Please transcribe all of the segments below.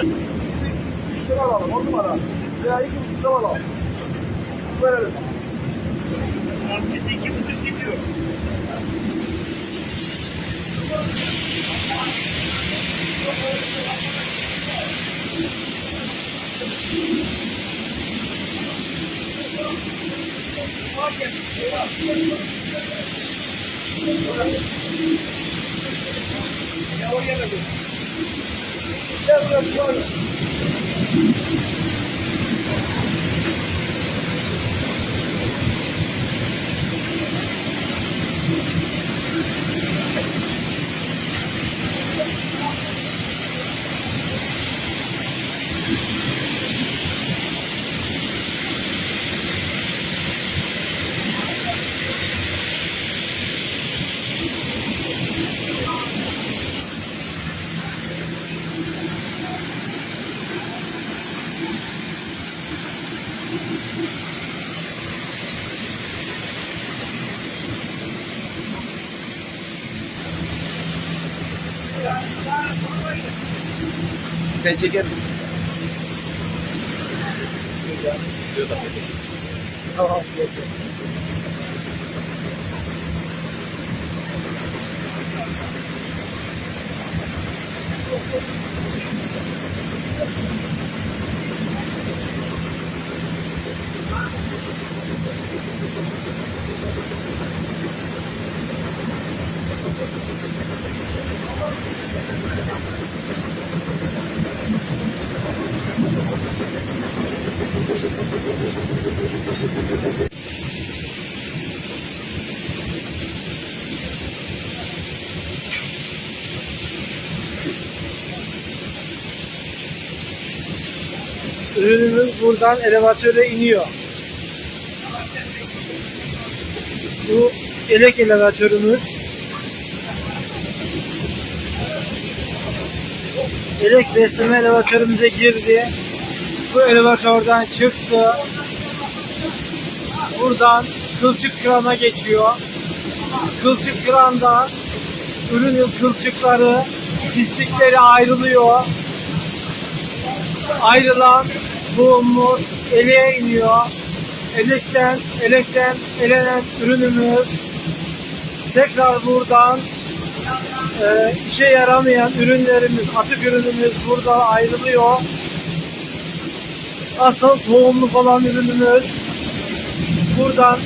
Üç lira alalım, on numara. Veya iki buçuk lira alalım. Verelim. İki buçuk gidiyor. Gel Deus te abençoe. Sen çeker misin? Tamam. Ürünümüz buradan elevatöre iniyor. Bu elek elevatörümüz. Elek besleme elevatörümüze girdi. Bu elevatörden çıktı. Buradan kılçık krana geçiyor. Kılçık kranda ürünün kılçıkları, pislikleri ayrılıyor ayrılan tohumumuz eleğe iniyor. Elekten, elekten elenen ürünümüz tekrar buradan e, işe yaramayan ürünlerimiz, atık ürünümüz burada ayrılıyor. Asıl tohumluk olan ürünümüz buradan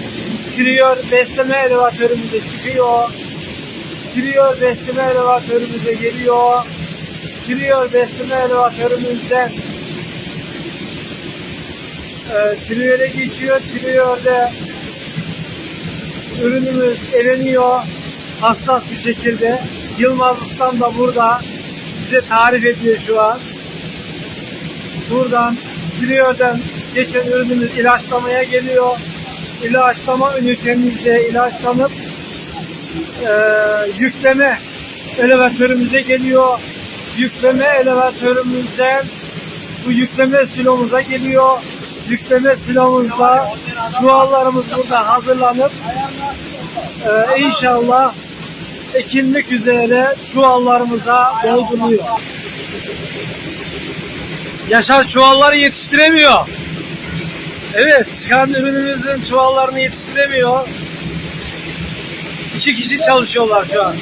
Triyor besleme elevatörümüze çıkıyor. Triyor besleme elevatörümüze geliyor. Triyor besleme elevatörümüzden e, geçiyor. Triyor'da ürünümüz eleniyor hassas bir şekilde. Yılmaz Ustam da burada bize tarif ediyor şu an. Buradan Triyor'dan geçen ürünümüz ilaçlamaya geliyor. İlaçlama ünitemizde ilaçlanıp e, yükleme elevatörümüze geliyor. Yükleme elevatörümüzden bu yükleme silomuza geliyor. Yükleme silomuzda çuvallarımız burada hazırlanıp e, inşallah ekilmek üzere çuvallarımıza dolduruluyor. Yaşar çuvalları yetiştiremiyor. Evet, çıkan ürünümüzün çuvallarını yetiştiremiyor. İki kişi çalışıyorlar şu an.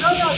Ya da